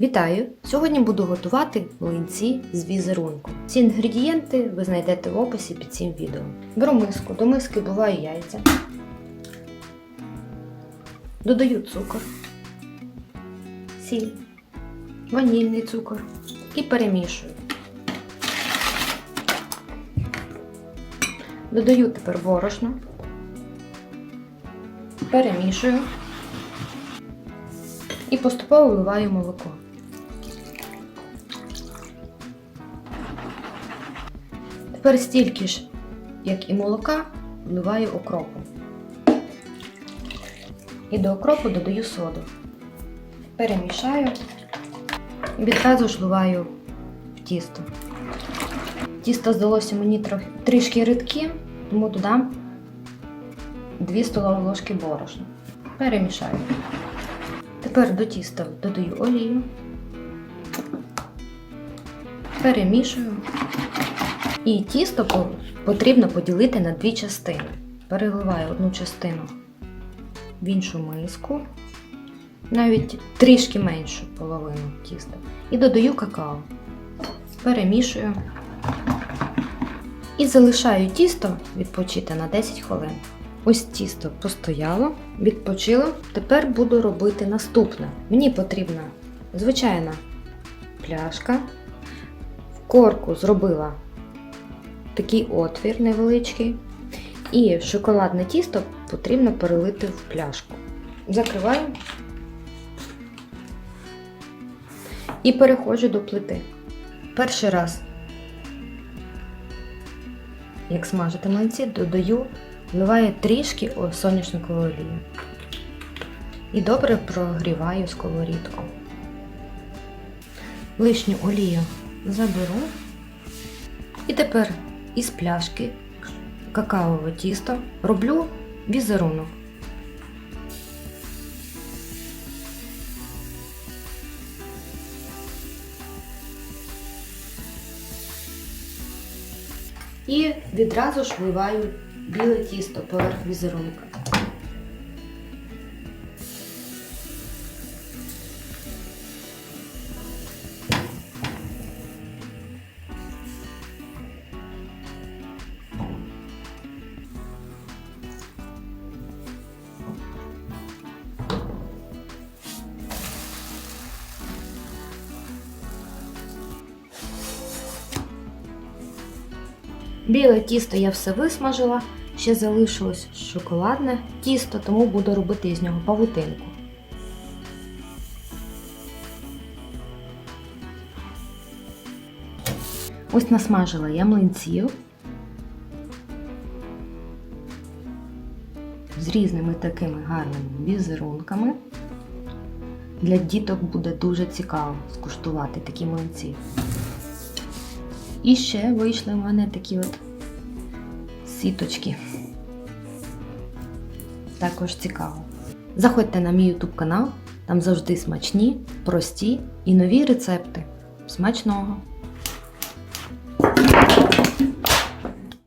Вітаю! Сьогодні буду готувати млинці з візерунку. Всі інгредієнти ви знайдете в описі під цим відео. Беру миску, до миски буваю яйця. Додаю цукор, сіль, ванільний цукор і перемішую. Додаю тепер борошно, перемішую і поступово вливаю молоко. Тепер стільки ж, як і молока, вливаю окропу. І до окропу додаю соду. Перемішаю і відразу ж вливаю в тісто. Тісто здалося мені трохи, трішки рідким, тому додам 2 столові ложки борошна. Перемішаю. Тепер до тіста додаю олію, перемішую. І тісто потрібно поділити на дві частини. Переливаю одну частину в іншу миску, навіть трішки меншу половину тіста. І додаю какао. Перемішую. І залишаю тісто відпочити на 10 хвилин. Ось тісто постояло, відпочило. Тепер буду робити наступне. Мені потрібна звичайна пляшка. В корку зробила такий отвір невеличкий. І шоколадне тісто потрібно перелити в пляшку. Закриваю і переходжу до плити. Перший раз, як смажити млинці, додаю вливаю трішки соняшникової олії. І добре прогріваю сковорідку. Лишню олію заберу. І тепер із пляшки какаове тісто роблю візерунок. І відразу ж вливаю біле тісто поверх візерунка. Біле тісто я все висмажила, ще залишилось шоколадне тісто, тому буду робити із нього павутинку. Ось насмажила я млинців з різними такими гарними візерунками. Для діток буде дуже цікаво скуштувати такі млинці. І ще вийшли в мене такі от сіточки. Також цікаво. Заходьте на мій YouTube канал, там завжди смачні, прості і нові рецепти. Смачного!